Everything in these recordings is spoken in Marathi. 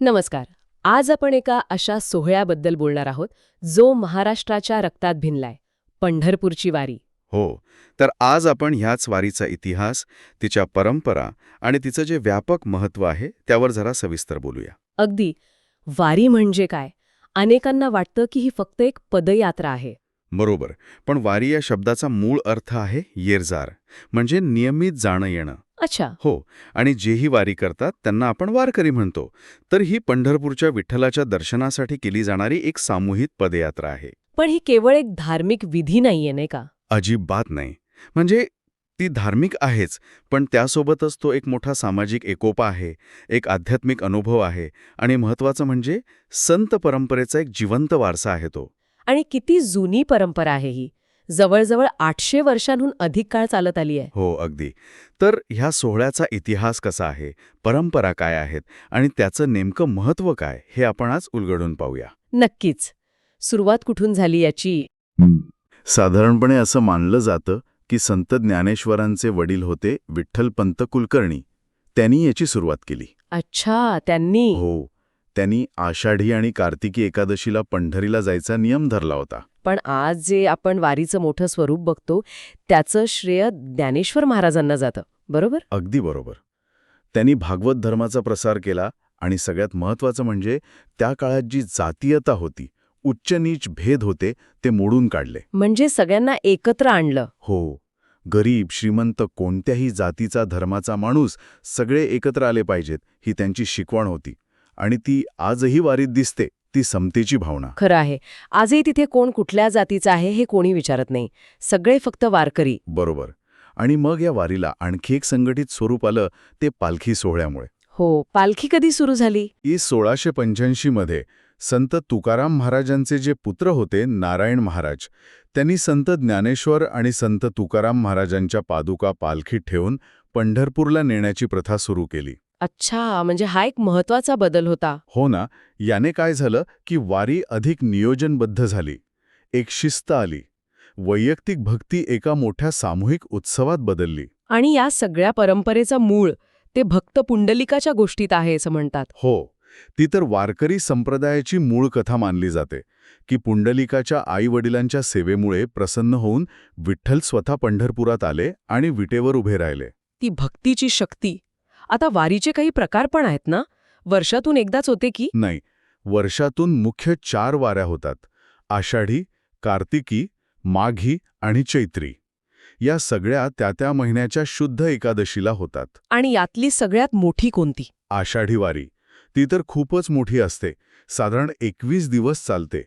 नमस्कार. आज आपण एका अशा सोहळ्याबद्दल बोलणार आहोत जो महाराष्ट्राच्या रक्तात भिनलाय पंढरपूरची वारी. हो तर आज आपण ह्याच वारीचा इतिहास तिच्या परंपरा आणि तिचं जे व्यापक महत्त्व आहे त्यावर जरा सविस्तर बोलूया. अगदी. वारी म्हणजे काय? अनेकांना वाटतं की ही फक्त एक पदयात्रा आहे. बरोबर पण वारी या शब्दाचा मूळ अर्थ आहे येरजार म्हणजे नियमित जाणं येणं. अच्छा. हो आणि जेही वारी करतात त्यांना आपण वारकरी म्हणतो. तर ही पंढरपूरच्या विठ्ठलाच्या दर्शनासाठी केली जाणारी एक सामूहिक पदयात्रा आहे. पण ही केवळ एक धार्मिक विधी नाहीये नाही का? अजिबात नाही. म्हणजे ती धार्मिक आहेच पण त्यासोबतच तो एक मोठा सामाजिक एकोपा आहे एक आध्यात्मिक अनुभव आहे आणि महत्त्वाचं म्हणजे संत परंपरेचा एक जिवंत वारसा आहे तो. आणि किती जुनी परंपरा आहे ही. जवळजवळ आठशे वर्षांहून अधिक काळ चालत आली आहे. हो अगदी. तर ह्या सोहळ्याचा इतिहास कसा आहे? परंपरा काय आहेत? आणि त्याचं नेमकं महत्त्व काय? हे आपण आज उलगडून पाहूया. नक्कीच. सुरुवात कुठून झाली याची? साधारणपणे असं मानलं जातं की संत ज्ञानेश्वरांचे वडील होते विठ्ठलपंत कुलकर्णी. त्यांनी याची सुरुवात केली. अच्छा त्यांनी. हो. त्यांनी आषाढी आणि कार्तिकी एकादशीला पंढरीला जायचा नियम धरला होता. पण आज जे आपण वारीचं मोठं स्वरूप बघतो त्याचं श्रेय ज्ञानेश्वर महाराजांना जातं. बरोबर? अगदी बरोबर. त्यांनी भागवत धर्माचा प्रसार केला आणि सगळ्यात महत्त्वाचं म्हणजे त्या काळात जी जातीयता होती उच्च नीच भेद होते ते मोडून काढले. म्हणजे सगळ्यांना एकत्र आणलं. हो. गरीब श्रीमंत कोणत्याही जातीचा धर्माचा माणूस सगळे एकत्र आले पाहिजेत ही त्यांची शिकवण होती. आणि ती आजही वारीत दिसते ती समतेची भावना. खरं आहे. आजही तिथे कोण कुठल्या जातीचं आहे हे कोणी विचारत नाही. सगळे फक्त वारकरी. बरोबर. आणि मग या वारीला आणखी एक संघटित स्वरूप आलं ते पालखी सोहळ्यामुळे. हो. पालखी कधी सुरू झाली? ई सोळाशे पंच्याऐंशीमध्ये संत तुकाराम महाराजांचे जे पुत्र होते नारायण महाराज त्यांनी संत ज्ञानेश्वर आणि संत तुकाराम महाराजांच्या पादुका पालखीत ठेवून पंढरपूरला नेण्याची प्रथा सुरू केली. अच्छा म्हणजे हा एक महत्त्वाचा बदल होता. हो ना याने काय झालं की वारी अधिक नियोजनबद्ध झाली. एक शिस्त आली. वैयक्तिक भक्ती एका मोठ्या सामूहिक उत्सवात बदलली. आणि या सगळ्या परंपरेचं मूळ ते भक्त पुंडलिकाच्या गोष्टीत आहे असं म्हणतात. हो ती तर वारकरी संप्रदायाची मूळ कथा मानली जाते की पुंडलिकाच्या आईवडिलांच्या सेवेमुळे प्रसन्न होऊन विठ्ठल स्वतः पंढरपुरात आले आणि विटेवर उभे राहिले. ती भक्तीची शक्ती आता वारीचे काही प्रकार पण आहेत ना? वर्षातून एकदाच होते की? नाही. वर्षातून मुख्य चार वाऱ्या होतात. आषाढी कार्तिकी माघी आणि चैत्री. या सगळ्या त्या त्या महिन्याच्या शुद्ध एकादशीला होतात. आणि यातली सगळ्यात मोठी कोणती? आषाढी वारी. ती तर खूपच मोठी असते. साधारण एकवीस दिवस चालते.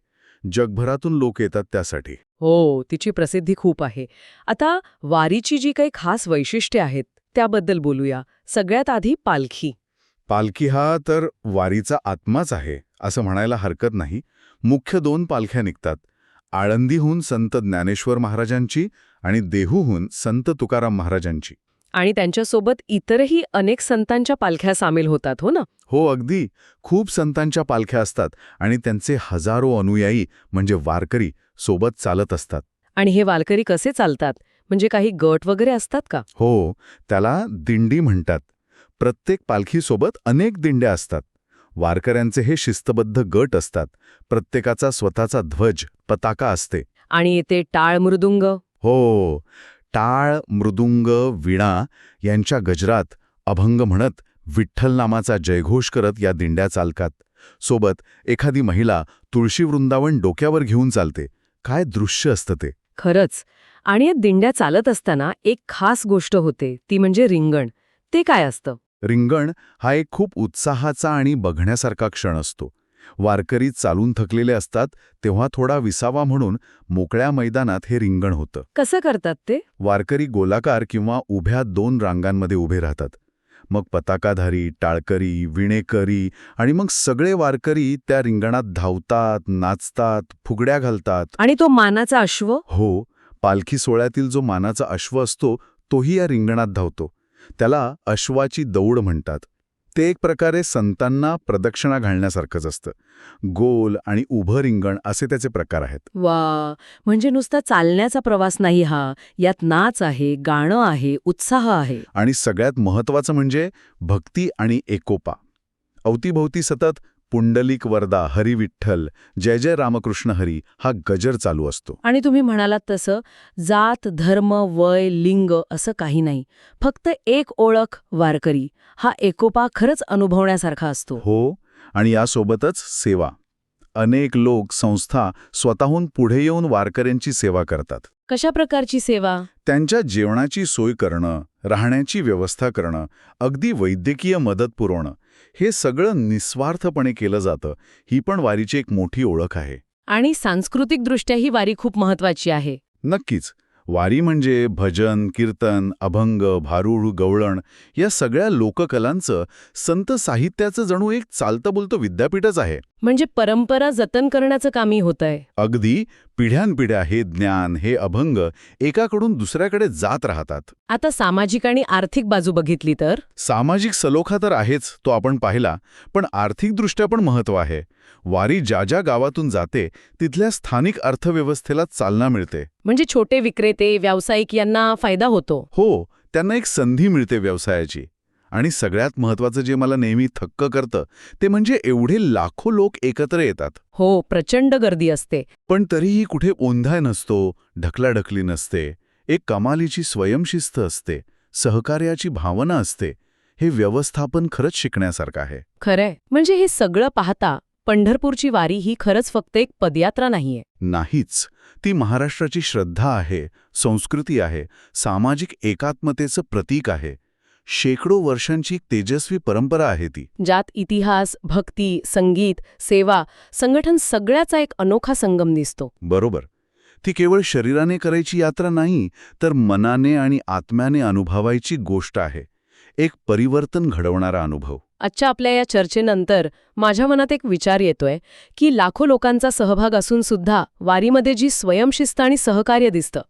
जगभरातून लोक येतात त्यासाठी. हो तिची प्रसिद्धी खूप आहे. आता वारीची जी काही खास वैशिष्ट्ये आहेत त्याबद्दल बोलूया. सगळ्यात आधी पालखी. पालखी हा तर वारीचा आत्माच आहे असं म्हणायला हरकत नाही. मुख्य दोन पालख्या निघतात. आळंदीहून संत ज्ञानेश्वर महाराजांची आणि देहूहून संत तुकाराम महाराजांची. आणि त्यांच्यासोबत इतरही अनेक संतांच्या पालख्या सामील होतात हो ना? हो अगदी. खूप संतांच्या पालख्या असतात आणि त्यांचे हजारो अनुयायी म्हणजे वारकरी सोबत चालत असतात. आणि हे वारकरी कसे चालतात? म्हणजे काही गट वगैरे असतात का? हो त्याला दिंडी म्हणतात. प्रत्येक पालखीसोबत अनेक दिंड्या असतात. वारकऱ्यांचे हे शिस्तबद्ध गट असतात. प्रत्येकाचा स्वतःचा ध्वज पताका असते. आणि येते टाळ मृदुंग? हो टाळ मृदुंग विणा यांच्या गजरात अभंग म्हणत विठ्ठल नामाचा जयघोष करत या दिंड्या चालतात. सोबत एखादी महिला तुळशी वृंदावन डोक्यावर घेऊन चालते. काय दृश्य असतं ते. खरंच आणि या दिंड्या चालत असताना एक खास गोष्ट होते ती म्हणजे रिंगण. ते काय असतं? रिंगण हा एक खूप उत्साहाचा आणि बघण्यासारखा क्षण असतो. वारकरी चालून थकलेले असतात तेव्हा थोडा विसावा म्हणून मोकळ्या मैदानात हे रिंगण होतं. कसं करतात ते? वारकरी गोलाकार किंवा उभ्या दोन रांगांमध्ये उभे राहतात. मग पताकाधारी टाळकरी विणेकरी आणि मग सगळे वारकरी त्या रिंगणात धावतात नाचतात फुगड्या घालतात. आणि तो मानाचा अश्व? हो पालखी सोहळ्यातील जो मानाचा अश्व असतो तोही या रिंगणात धावतो. त्याला अश्वाची दौड म्हणतात. ते एक प्रकारे संतांना प्रदक्षिणा घालण्यासारखंच असतं. गोल आणि उभं रिंगण असे त्याचे प्रकार आहेत. वा! म्हणजे नुसता चालण्याचा प्रवास नाही हा. यात नाच आहे गाणं आहे उत्साह आहे. आणि सगळ्यात महत्त्वाचं म्हणजे भक्ती आणि एकोपा. अवतीभोवती सतत पुंडलिक वरदा हरी विठ्ठल जय जय रामकृष्ण हरी हा गजर चालू असतो. आणि तुम्ही म्हणालात तसं जात धर्म वय लिंग असं काही नाही. फक्त एक ओळख वारकरी हा एकोपा खरंच अनुभवण्यासारखा असतो. हो आणि यासोबतच सेवा. अनेक लोक संस्था स्वतःहून पुढे येऊन वारकऱ्यांची सेवा करतात. कशा प्रकारची सेवा? त्यांच्या जेवणाची सोय करणं राहण्याची व्यवस्था करणं अगदी वैद्यकीय मदत पुरवणं हे सगळं निस्वार्थपणे केलं जातं ही पण वारीची एक मोठी ओळख आहे. आणि सांस्कृतिकदृष्ट्या ही वारी खूप महत्वाची आहे. नक्कीच. वारी म्हणजे भजन कीर्तन अभंग भारूड गवळण या सगळ्या लोककलांचं संत साहित्याचं जणू एक चालतं बोलतं विद्यापीठच आहे. म्हणजे परंपरा जतन करण्याचं कामही होत आहे. अगदी पिढ्यानपिढ्या हे ज्ञान हे अभंग एकाकडून दुसऱ्याकडे जात राहतात. आता सामाजिक आणि आर्थिक बाजू बघितली तर? सामाजिक सलोखा तर आहेच तो आपण पाहिला पण आर्थिकदृष्ट्या पण महत्त्व आहे. वारी ज्या ज्या गावातून जाते तिथल्या स्थानिक अर्थव्यवस्थेला चालना मिळते. म्हणजे छोटे विक्रेते व्यावसायिक यांना फायदा होतो. हो त्यांना एक संधी मिळते व्यवसायाची. आणि सगळ्यात महत्वाचं जे मला नेहमी थक्क करतं ते म्हणजे एवढे लाखो लोक एकत्र येतात. हो प्रचंड गर्दी असते. पण तरीही कुठे ओंधाय नसतो ढकलाढकली नसते एक कमालीची स्वयंशिस्त असते सहकार्याची भावना असते हे व्यवस्थापन खरंच शिकण्यासारखं आहे. खरंय. म्हणजे हे सगळं पाहता पंढरपूरची वारी ही खरंच फक्त एक पदयात्रा नाहीये. नाहीच. ती महाराष्ट्राची श्रद्धा आहे संस्कृती आहे सामाजिक एकात्मतेचं प्रतीक आहे. शेकडो वर्षांची एक तेजस्वी परंपरा आहे ती. ज्यात इतिहास भक्ती संगीत सेवा संघटन सगळ्याचा एक अनोखा संगम दिसतो. बरोबर. ती केवळ शरीराने करायची यात्रा नाही तर मनाने आणि आत्म्याने अनुभवायची गोष्ट आहे. एक परिवर्तन घडवणारा अनुभव. आजच्या आपल्या या चर्चेनंतर माझ्या मनात एक विचार येतोय की लाखो लोकांचा सहभाग असून सुद्धा वारीमध्ये जी स्वयंशिस्त आणि सहकार्य दिसतं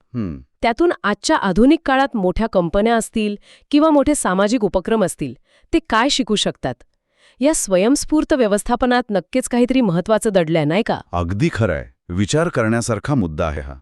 त्यातून आजच्या आधुनिक काळात मोठ्या कंपन्या असतील किंवा मोठे सामाजिक उपक्रम असतील ते काय शिकू शकतात? या स्वयंस्फूर्त व्यवस्थापनात नक्कीच काहीतरी महत्वाचं दडलंय नाही का? अगदी खरंय. विचार करण्यासारखा मुद्दा आहे हा.